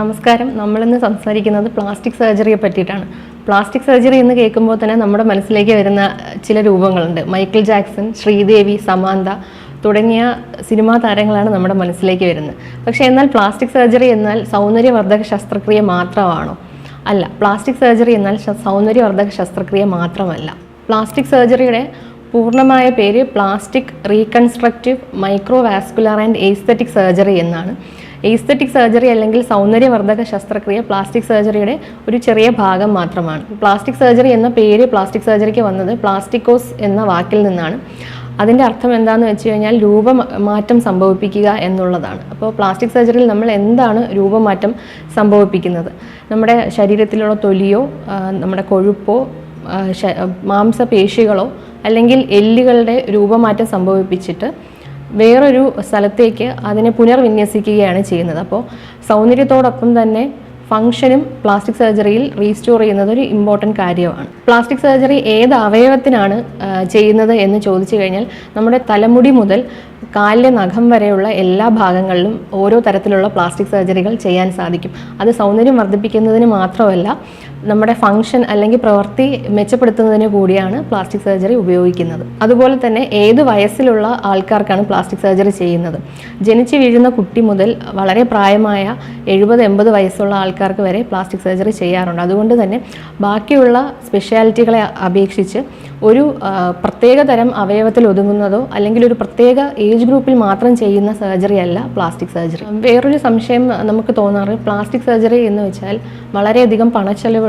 നമസ്കാരം. നമ്മളിന്ന് സംസാരിക്കുന്നത് പ്ലാസ്റ്റിക് സർജറിയെ പറ്റിയിട്ടാണ്. പ്ലാസ്റ്റിക് സർജറി എന്ന് കേൾക്കുമ്പോൾ തന്നെ നമ്മുടെ മനസ്സിലേക്ക് വരുന്ന ചില രൂപങ്ങളുണ്ട്. മൈക്കിൾ ജാക്സൺ ശ്രീദേവി സമാന്ത തുടങ്ങിയ സിനിമാ താരങ്ങളാണ് നമ്മുടെ മനസ്സിലേക്ക് വരുന്നത്. പക്ഷേ എന്നാൽ പ്ലാസ്റ്റിക് സർജറി എന്നാൽ സൗന്ദര്യവർദ്ധക ശസ്ത്രക്രിയ മാത്രമാണോ? അല്ല പ്ലാസ്റ്റിക് സർജറി എന്നാൽ സൗന്ദര്യവർദ്ധക ശസ്ത്രക്രിയ മാത്രമല്ല. പ്ലാസ്റ്റിക് സർജറിയുടെ പൂർണമായ പേര് plastic reconstructive microvascular and aesthetic surgery എന്നാണ്. എയ്സ്തറ്റിക് സർജറി അല്ലെങ്കിൽ സൗന്ദര്യവർദ്ധക ശസ്ത്രക്രിയ പ്ലാസ്റ്റിക് സർജറിയുടെ ഒരു ചെറിയ ഭാഗം മാത്രമാണ്. പ്ലാസ്റ്റിക് സർജറി എന്ന പേര് പ്ലാസ്റ്റിക് സർജറിക്ക് വന്നത് പ്ലാസ്റ്റിക്കോസ് എന്ന വാക്കിൽ നിന്നാണ്. അതിന്റെ അർത്ഥം എന്താണെന്ന് വെച്ച് കഴിഞ്ഞാൽ രൂപമാറ്റം സംഭവിപ്പിക്കുക എന്നുള്ളതാണ്. അപ്പോൾ പ്ലാസ്റ്റിക് സർജറിയിൽ നമ്മൾ എന്താണ് രൂപമാറ്റം സംഭവിപ്പിക്കുന്നത്? നമ്മുടെ ശരീരത്തിലുള്ള തൊലിയോ നമ്മുടെ കൊഴുപ്പോ മാംസപേശികളോ അല്ലെങ്കിൽ എല്ലുകളുടെ രൂപമാറ്റം സംഭവിപ്പിച്ചിട്ട് വേറൊരു സ്ഥലത്തേക്ക് അതിനെ പുനർവിന്യസിക്കുകയാണ് ചെയ്യുന്നത്. അപ്പോൾ സൗന്ദര്യത്തോടൊപ്പം തന്നെ ഫംഗ്ഷനും പ്ലാസ്റ്റിക് സർജറിയിൽ റീസ്റ്റോർ ചെയ്യുന്നത് ഒരു ഇമ്പോർട്ടന്റ് കാര്യമാണ്. പ്ലാസ്റ്റിക് സർജറി ഏത് അവയവത്തിനാണ് ചെയ്യുന്നത് എന്ന് ചോദിച്ചു കഴിഞ്ഞാൽ നമ്മുടെ തലമുടി മുതൽ കാലിലെ നഖം വരെയുള്ള എല്ലാ ഭാഗങ്ങളിലും ഓരോ തരത്തിലുള്ള പ്ലാസ്റ്റിക് സർജറികൾ ചെയ്യാൻ സാധിക്കും. അത് സൗന്ദര്യം വർദ്ധിപ്പിക്കുന്നതിന് മാത്രമല്ല നമ്മുടെ ഫങ്ഷൻ അല്ലെങ്കിൽ പ്രവൃത്തി മെച്ചപ്പെടുത്തുന്നതിന് കൂടിയാണ് പ്ലാസ്റ്റിക് സർജറി ഉപയോഗിക്കുന്നത്. അതുപോലെ തന്നെ ഏത് വയസ്സിലുള്ള ആൾക്കാർക്കാണ് പ്ലാസ്റ്റിക് സർജറി ചെയ്യുന്നത്? ജനിച്ചു വീഴുന്ന കുട്ടി മുതൽ വളരെ പ്രായമായ എഴുപത് എൺപത് വയസ്സുള്ള ആൾക്കാർക്ക് വരെ പ്ലാസ്റ്റിക് സർജറി ചെയ്യാറുണ്ട്. അതുകൊണ്ട് തന്നെ ബാക്കിയുള്ള സ്പെഷ്യാലിറ്റികളെ അപേക്ഷിച്ച് ഒരു പ്രത്യേക തരം അവയവത്തിൽ ഒതുങ്ങുന്നതോ അല്ലെങ്കിൽ ഒരു പ്രത്യേക ഏജ് ഗ്രൂപ്പിൽ മാത്രം ചെയ്യുന്ന സർജറി അല്ല പ്ലാസ്റ്റിക് സർജറി വേറൊരു സംശയം നമുക്ക് തോന്നാറ്. പ്ലാസ്റ്റിക് സർജറി എന്ന് വെച്ചാൽ വളരെയധികം പണച്ചെലവുള്ളതും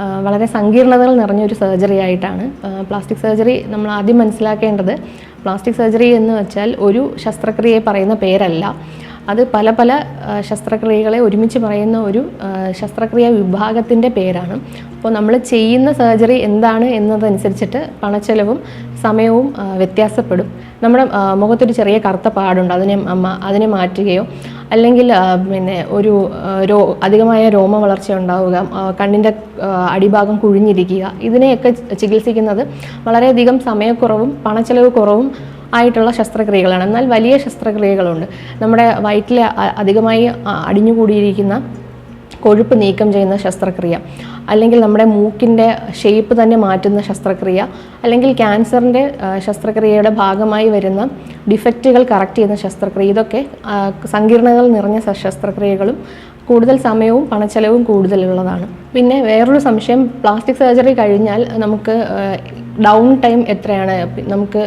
ആ, വളരെ സങ്കീർണതകൾ നിറഞ്ഞൊരു സർജറി ആയിട്ടാണ്. പ്ലാസ്റ്റിക് സർജറി നമ്മൾ ആദ്യം മനസ്സിലാക്കേണ്ടത് പ്ലാസ്റ്റിക് സർജറി എന്ന് വെച്ചാൽ ഒരു ശസ്ത്രക്രിയയെ പറയുന്ന പേരല്ല. അത് പല പല ശസ്ത്രക്രിയകളെ ഒരുമിച്ച് പറയുന്ന ഒരു ശസ്ത്രക്രിയ വിഭാഗത്തിന്റെ പേരാണ്. അപ്പോൾ നമ്മൾ ചെയ്യുന്ന സർജറി എന്താണ് എന്നതനുസരിച്ചിട്ട് പണച്ചെലവും സമയവും വ്യത്യാസപ്പെടും. നമ്മുടെ മുഖത്തൊരു ചെറിയ കറുത്ത പാടുണ്ട് അതിനെ അതിനെ മാറ്റുകയോ അല്ലെങ്കിൽ പിന്നെ ഒരു രോ അധികമായ രോമ വളർച്ച ഉണ്ടാവുക കണ്ണിന്റെ അടിഭാഗം കുഴിഞ്ഞിരിക്കുക ഇതിനെയൊക്കെ ചികിത്സിക്കുന്നത് വളരെയധികം സമയക്കുറവും പണച്ചെലവ് കുറവും ആയിട്ടുള്ള ശസ്ത്രക്രിയകളാണ്. എന്നാൽ വലിയ ശസ്ത്രക്രിയകളുണ്ട്. നമ്മുടെ വയറ്റിലെ അധികമായി അടിഞ്ഞുകൂടിയിരിക്കുന്ന കൊഴുപ്പ് നീക്കം ചെയ്യുന്ന ശസ്ത്രക്രിയ. അല്ലെങ്കിൽ നമ്മുടെ മൂക്കിന്റെ ഷേപ്പ് തന്നെ മാറ്റുന്ന ശസ്ത്രക്രിയ. അല്ലെങ്കിൽ ക്യാൻസറിന്റെ ശസ്ത്രക്രിയയുടെ ഭാഗമായി വരുന്ന ഡിഫക്റ്റുകൾ കറക്റ്റ് ചെയ്യുന്ന ശസ്ത്രക്രിയ. ഇതൊക്കെ സങ്കീർണതകൾ നിറഞ്ഞ ശസ്ത്രക്രിയകളും കൂടുതൽ സമയവും പണച്ചെലവും കൂടുതലുള്ളതാണ്. പിന്നെ വേറൊരു സംശയം പ്ലാസ്റ്റിക് സർജറി കഴിഞ്ഞാൽ നമുക്ക് ഡൗൺ ടൈം എത്രയാണ്? നമുക്ക്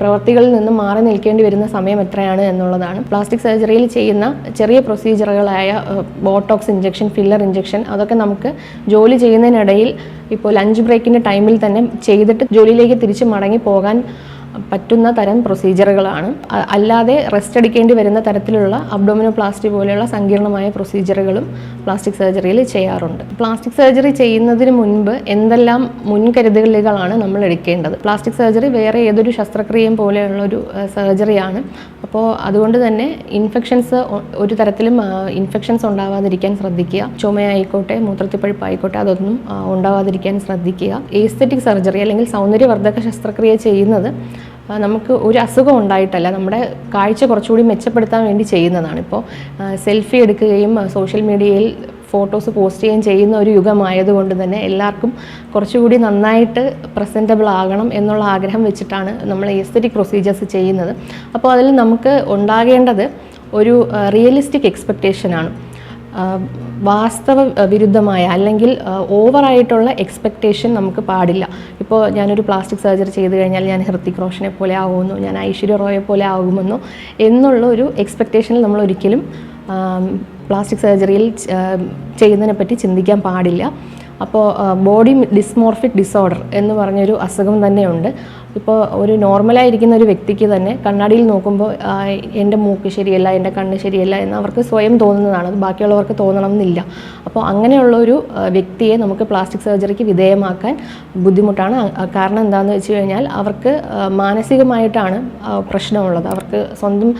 പ്രവർത്തികളിൽ നിന്ന് മാറി നിൽക്കേണ്ടി വരുന്ന സമയം എത്രയാണ് എന്നുള്ളതാണ്. പ്ലാസ്റ്റിക് സർജറിയിൽ ചെയ്യുന്ന ചെറിയ പ്രൊസീജിയറുകളായ ബോട്ടോക്സ് ഇഞ്ചക്ഷൻ ഫില്ലർ ഇഞ്ചക്ഷൻ അതൊക്കെ നമുക്ക് ജോലി ചെയ്യുന്നതിനിടയിൽ ഇപ്പോൾ ലഞ്ച് ബ്രേക്കിന്റെ ടൈമിൽ തന്നെ ചെയ്തിട്ട് ജോലിയിലേക്ക് തിരിച്ച് മടങ്ങി പോകാൻ പറ്റുന്ന തരം പ്രൊസീജിയറുകളാണ്. അല്ലാതെ റെസ്റ്റ് എടുക്കേണ്ടി വരുന്ന തരത്തിലുള്ള അബ്ഡോമിനോപ്ലാസ്റ്റി പോലെയുള്ള സങ്കീർണമായ പ്രൊസീജിയറുകളും പ്ലാസ്റ്റിക് സർജറിയിൽ ചെയ്യാറുണ്ട്. പ്ലാസ്റ്റിക് സർജറി ചെയ്യുന്നതിന് മുൻപ് എന്തെല്ലാം മുൻകരുതലുകളാണ് നമ്മൾ എടുക്കേണ്ടത്? പ്ലാസ്റ്റിക് സർജറി വേറെ ഏതൊരു ശസ്ത്രക്രിയയും പോലെയുള്ള ഒരു സർജറിയാണ്. അപ്പോൾ അതുകൊണ്ട് തന്നെ ഇൻഫെക്ഷൻസ് ഒരു തരത്തിലും ഇൻഫെക്ഷൻസ് ഉണ്ടാവാതിരിക്കാൻ ശ്രദ്ധിക്കുക. ചുമയായിക്കോട്ടെ മൂത്രത്തിപ്പഴുപ്പ് ആയിക്കോട്ടെ അതൊന്നും ഉണ്ടാവാതിരിക്കാൻ ശ്രദ്ധിക്കുക. ഏസ്തെറ്റിക് സർജറി അല്ലെങ്കിൽ സൗന്ദര്യവർദ്ധക ശസ്ത്രക്രിയ ചെയ്യുന്നത് നമുക്ക് ഒരു അസുഖം ഉണ്ടായിട്ടല്ല. നമ്മുടെ കാഴ്ച കുറച്ചുകൂടി മെച്ചപ്പെടുത്താൻ വേണ്ടി ചെയ്യുന്നതാണ്. ഇപ്പോൾ സെൽഫി എടുക്കുകയും സോഷ്യൽ മീഡിയയിൽ ഫോട്ടോസ് പോസ്റ്റ് ചെയ്യുകയും ചെയ്യുന്ന ഒരു യുഗമായതുകൊണ്ട് തന്നെ എല്ലാവർക്കും കുറച്ചുകൂടി നന്നായിട്ട് പ്രസന്റബിൾ ആകണം എന്നുള്ള ആഗ്രഹം വെച്ചിട്ടാണ് നമ്മൾ എസ്തറ്റിക് പ്രൊസീജിയേഴ്സ് ചെയ്യുന്നത്. അപ്പോൾ അതിൽ നമുക്ക് ഉണ്ടാകേണ്ടത് ഒരു റിയലിസ്റ്റിക് എക്സ്പെക്റ്റേഷനാണ് വാസ്തവ വിരുദ്ധമായ അല്ലെങ്കിൽ ഓവറായിട്ടുള്ള എക്സ്പെക്റ്റേഷൻ നമുക്ക് പാടില്ല. ഇപ്പോൾ ഞാനൊരു പ്ലാസ്റ്റിക് സർജറി ചെയ്ത് കഴിഞ്ഞാൽ ഞാൻ ഹൃത്തിക് റോഷനെ പോലെ ആകുമെന്നോ ഞാൻ ഐശ്വര്യ റോയെ പോലെ ആകുമെന്നോ എന്നുള്ള ഒരു എക്സ്പെക്റ്റേഷനിൽ നമ്മൾ ഒരിക്കലും പ്ലാസ്റ്റിക് സർജറിയിൽ ചെയ്യുന്നതിനെ പറ്റി ചിന്തിക്കാൻ പാടില്ല. അപ്പോൾ ബോഡി ഡിസ്മോർഫിക് ഡിസോർഡർ എന്ന് പറഞ്ഞൊരു അസുഖം തന്നെയുണ്ട്. ഇപ്പോൾ ഒരു നോർമലായിരിക്കുന്ന ഒരു വ്യക്തിക്ക് തന്നെ കണ്ണാടിയിൽ നോക്കുമ്പോൾ എന്റെ മൂക്ക് ശരിയല്ല എന്റെ കണ്ണ് ശരിയല്ല എന്ന് അവർക്ക് സ്വയം തോന്നുന്നതാണ്. ബാക്കിയുള്ളവർക്ക് തോന്നണം എന്നില്ല അപ്പോൾ അങ്ങനെയുള്ള ഒരു വ്യക്തിയെ നമുക്ക് പ്ലാസ്റ്റിക് സർജറിക്ക് വിധേയമാക്കാൻ ബുദ്ധിമുട്ടാണ്. കാരണം എന്താണെന്ന് വെച്ച് കഴിഞ്ഞാൽ അവർക്ക് മാനസികമായിട്ടാണ് പ്രശ്നമുള്ളത്. അവർക്ക് സ്വന്തം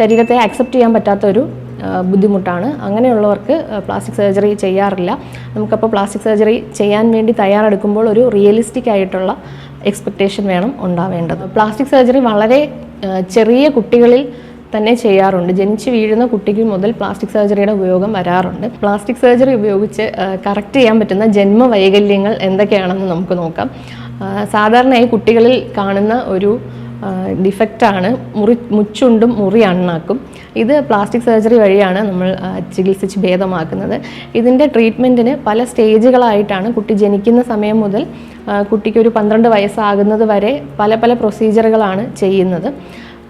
ശരീരത്തെ ആക്സെപ്റ്റ് ചെയ്യാൻ പറ്റാത്ത ഒരു ആ, ബുദ്ധിമുട്ടാണ്. അങ്ങനെയുള്ളവർക്ക് പ്ലാസ്റ്റിക് സർജറി ചെയ്യാറില്ല. നമുക്കപ്പോൾ പ്ലാസ്റ്റിക് സർജറി ചെയ്യാൻ വേണ്ടി തയ്യാറെടുക്കുമ്പോൾ ഒരു റിയലിസ്റ്റിക് ആയിട്ടുള്ള എക്സ്പെക്റ്റേഷൻ വേണം ഉണ്ടാവേണ്ടത്. പ്ലാസ്റ്റിക് സർജറി വളരെ ചെറിയ കുട്ടികളിൽ തന്നെ ചെയ്യാറുണ്ട്. ജനിച്ച് വീഴുന്ന കുട്ടിക്ക് മുതൽ പ്ലാസ്റ്റിക് സർജറിയുടെ ഉപയോഗം വരാറുണ്ട്. പ്ലാസ്റ്റിക് സർജറി ഉപയോഗിച്ച് കറക്റ്റ് ചെയ്യാൻ പറ്റുന്ന ജന്മ വൈകല്യങ്ങൾ എന്തൊക്കെയാണെന്ന് നമുക്ക് നോക്കാം. സാധാരണയായി കുട്ടികളിൽ കാണുന്ന ഒരു ഡിഫക്റ്റാണ് മുറി മുച്ചുണ്ടും മുറി അണ്ണാക്കും. ഇത് പ്ലാസ്റ്റിക് സർജറി വഴിയാണ് നമ്മൾ ചികിത്സിച്ച് ഭേദമാക്കുന്നത്. ഇതിന്റെ ട്രീറ്റ്മെന്റിന് പല സ്റ്റേജുകളായിട്ടാണ് കുട്ടി ജനിക്കുന്ന സമയം മുതൽ കുട്ടിക്ക് ഒരു പന്ത്രണ്ട് വയസ്സാകുന്നത് വരെ പല പല പ്രൊസീജിയറുകളാണ് ചെയ്യുന്നത്.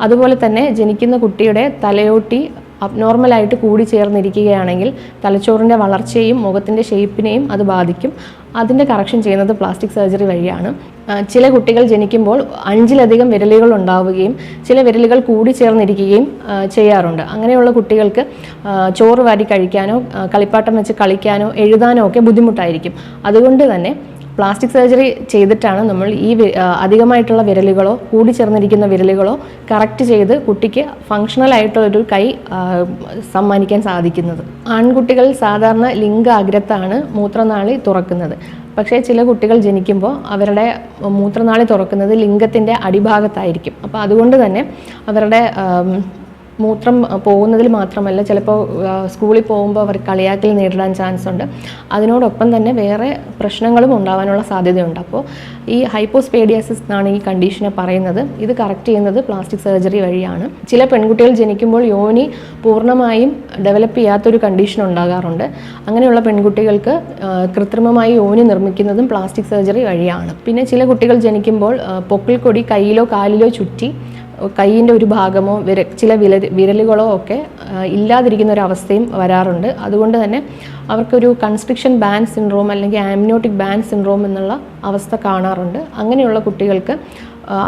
അതുപോലെ തന്നെ ജനിക്കുന്ന കുട്ടിയുടെ തലയോട്ടി അബ്നോർമലായിട്ട് കൂടി ചേർന്നിരിക്കുകയാണെങ്കിൽ തലച്ചോറിന്റെ വളർച്ചയെയും മുഖത്തിന്റെ ഷേപ്പിനെയും അത് ബാധിക്കും. അതിന്റെ കറക്ഷൻ ചെയ്യുന്നത് പ്ലാസ്റ്റിക് സർജറി വഴിയാണ്. ചില കുട്ടികൾ ജനിക്കുമ്പോൾ അഞ്ചിലധികം വിരലുകൾ ഉണ്ടാവുകയും ചില വിരലുകൾ കൂടി ചേർന്നിരിക്കുകയും ചെയ്യാറുണ്ട്. അങ്ങനെയുള്ള കുട്ടികൾക്ക് ചോറ് വാരി കഴിക്കാനോ കളിപ്പാട്ടം വെച്ച് കളിക്കാനോ എഴുതാനോ ഒക്കെ ബുദ്ധിമുട്ടായിരിക്കും. അതുകൊണ്ട് തന്നെ പ്ലാസ്റ്റിക് സർജറി ചെയ്തിട്ടാണ് നമ്മൾ ഈ അധികമായിട്ടുള്ള വിരലുകളോ കൂടി ചേർന്നിരിക്കുന്ന വിരലുകളോ കറക്റ്റ് ചെയ്ത് കുട്ടിക്ക് ഫങ്ഷണൽ ആയിട്ടുള്ളൊരു കൈ സമ്മാനിക്കാൻ സാധിക്കുന്നത്. ആൺകുട്ടികൾ സാധാരണ ലിംഗ അഗ്രത്താണ് മൂത്രനാളി തുറക്കുന്നത്. പക്ഷേ ചില കുട്ടികൾ ജനിക്കുമ്പോൾ അവരുടെ മൂത്രനാളി തുറക്കുന്നത് ലിംഗത്തിന്റെ അടിഭാഗത്തായിരിക്കും. അപ്പോൾ അതുകൊണ്ട് തന്നെ അവരുടെ മൂത്രം പോകുന്നതിൽ മാത്രമല്ല ചിലപ്പോൾ സ്കൂളിൽ പോകുമ്പോൾ അവർ കളിയാക്കൽ നേരിടാൻ ചാൻസ് ഉണ്ട്. അതിനോടൊപ്പം തന്നെ വേറെ പ്രശ്നങ്ങളും ഉണ്ടാവാനുള്ള സാധ്യതയുണ്ട്. അപ്പോൾ ഈ ഹൈപ്പോസ്പേഡിയാസിസ് എന്നാണ് ഈ കണ്ടീഷനെ പറയുന്നത്. ഇത് കറക്റ്റ് ചെയ്യുന്നത് പ്ലാസ്റ്റിക് സർജറി വഴിയാണ്. ചില പെൺകുട്ടികൾ ജനിക്കുമ്പോൾ യോനി പൂർണമായും ഡെവലപ്പ് ചെയ്യാത്തൊരു കണ്ടീഷൻ ഉണ്ടാകാറുണ്ട്. അങ്ങനെയുള്ള പെൺകുട്ടികൾക്ക് കൃത്രിമമായി യോനി നിർമ്മിക്കുന്നതും പ്ലാസ്റ്റിക് സർജറി വഴിയാണ്. പിന്നെ ചില കുട്ടികൾ ജനിക്കുമ്പോൾ പൊക്കിൾ കൊടി കയ്യിലോ കാലിലോ ചുറ്റി കൈയിന്റെ ഒരു ഭാഗമോ വിര ചില വിര വിരലുകളോ ഒക്കെ ഇല്ലാതിരിക്കുന്ന ഒരു അവസ്ഥയും വരാറുണ്ട്. അതുകൊണ്ട് തന്നെ അവർക്കൊരു കൺസ്ട്രിക്ഷൻ ബാൻ സിൻഡ്രോം അല്ലെങ്കിൽ ആമിനോട്ടിക് ബാൻ സിൻഡ്രോം എന്നുള്ള അവസ്ഥ കാണാറുണ്ട്. അങ്ങനെയുള്ള കുട്ടികൾക്ക്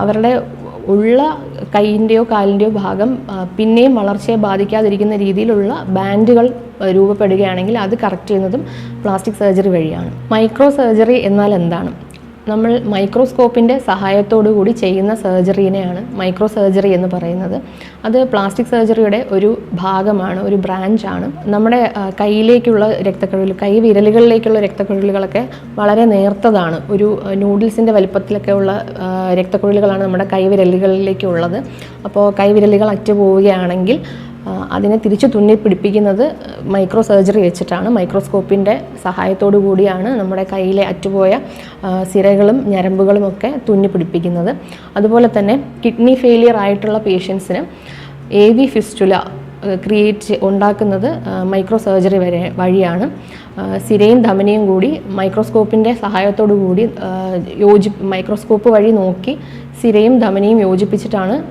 അവരുടെ ഉള്ള കൈയിന്റെയോ കാലിന്റെയോ ഭാഗം പിന്നെയും വളർച്ചയെ ബാധിക്കാതിരിക്കുന്ന രീതിയിലുള്ള ബാൻഡുകൾ രൂപപ്പെടുകയാണെങ്കിൽ അത് കറക്റ്റ് ചെയ്യുന്നതും പ്ലാസ്റ്റിക് സർജറി വഴിയാണ്. മൈക്രോ സർജറി എന്നാൽ എന്താണ്? നമ്മൾ മൈക്രോസ്കോപ്പിന്റെ കൂടി ചെയ്യുന്ന സർജറീനെയാണ് മൈക്രോ സർജറി എന്ന് പറയുന്നത്. അത് പ്ലാസ്റ്റിക് സർജറിയുടെ ഒരു ഭാഗമാണ് ഒരു ബ്രാഞ്ചാണ്. നമ്മുടെ കൈയിലേക്കുള്ള രക്തക്കുഴൽ കൈ വിരലുകളിലേക്കുള്ള രക്തക്കുഴലുകളൊക്കെ വളരെ നേർത്തതാണ്. ഒരു നൂഡിൽസിന്റെ വലിപ്പത്തിലൊക്കെ ഉള്ള രക്തക്കൊഴിലുകളാണ് നമ്മുടെ കൈവിരലുകളിലേക്കുള്ളത്. അപ്പോൾ കൈവിരലുകൾ അറ്റുപോവുകയാണെങ്കിൽ അതിനെ തിരിച്ചു തുന്നിപ്പിടിപ്പിക്കുന്നത് മൈക്രോ സർജറി വെച്ചിട്ടാണ്. മൈക്രോസ്കോപ്പിന്റെ സഹായത്തോടു കൂടിയാണ് നമ്മുടെ കയ്യിലെ അറ്റുപോയ സിരകളും ഞരമ്പുകളും ഒക്കെ തുന്നി പിടിപ്പിക്കുന്നത് അതുപോലെ തന്നെ കിഡ്നി ഫെയിലിയർ ആയിട്ടുള്ള പേഷ്യൻസിന് എ വി ഫിസ്റ്റുല ക്രിയേറ്റ് ഉണ്ടാക്കുന്നത് മൈക്രോ സർജറി വരെ വഴിയാണ്. സിരയും ധമനിയും കൂടി മൈക്രോസ്കോപ്പിന്റെ സഹായത്തോടു കൂടി യോജി മൈക്രോസ്കോപ്പ് വഴി നോക്കി സിരയും ധമനിയും യോജിപ്പിച്ചിട്ടാണ്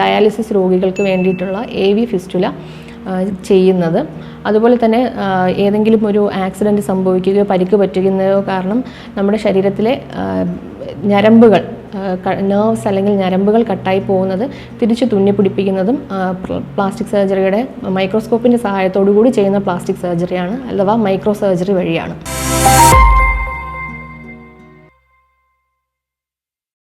ഡയാലിസിസ് രോഗികൾക്ക് വേണ്ടിയിട്ടുള്ള എ വി ഫിസ്റ്റുല ചെയ്യുന്നത്. അതുപോലെ തന്നെ ഏതെങ്കിലും ഒരു ആക്സിഡന്റ് സംഭവിക്കുകയോ പരിക്ക് പറ്റുകയോ കാരണം നമ്മുടെ ശരീരത്തിലെ ഞരമ്പുകൾ നെർവ്സ് അല്ലെങ്കിൽ ഞരമ്പുകൾ കട്ടായി പോകുന്നത് തിരിച്ച് തുന്നി പിടിപ്പിക്കുന്നതും പ്ലാസ്റ്റിക് സർജറിയുടെ മൈക്രോസ്കോപ്പിന്റെ സഹായത്തോടു കൂടി ചെയ്യുന്ന പ്ലാസ്റ്റിക് സർജറിയാണ് അഥവാ മൈക്രോ സർജറി വഴിയാണ്.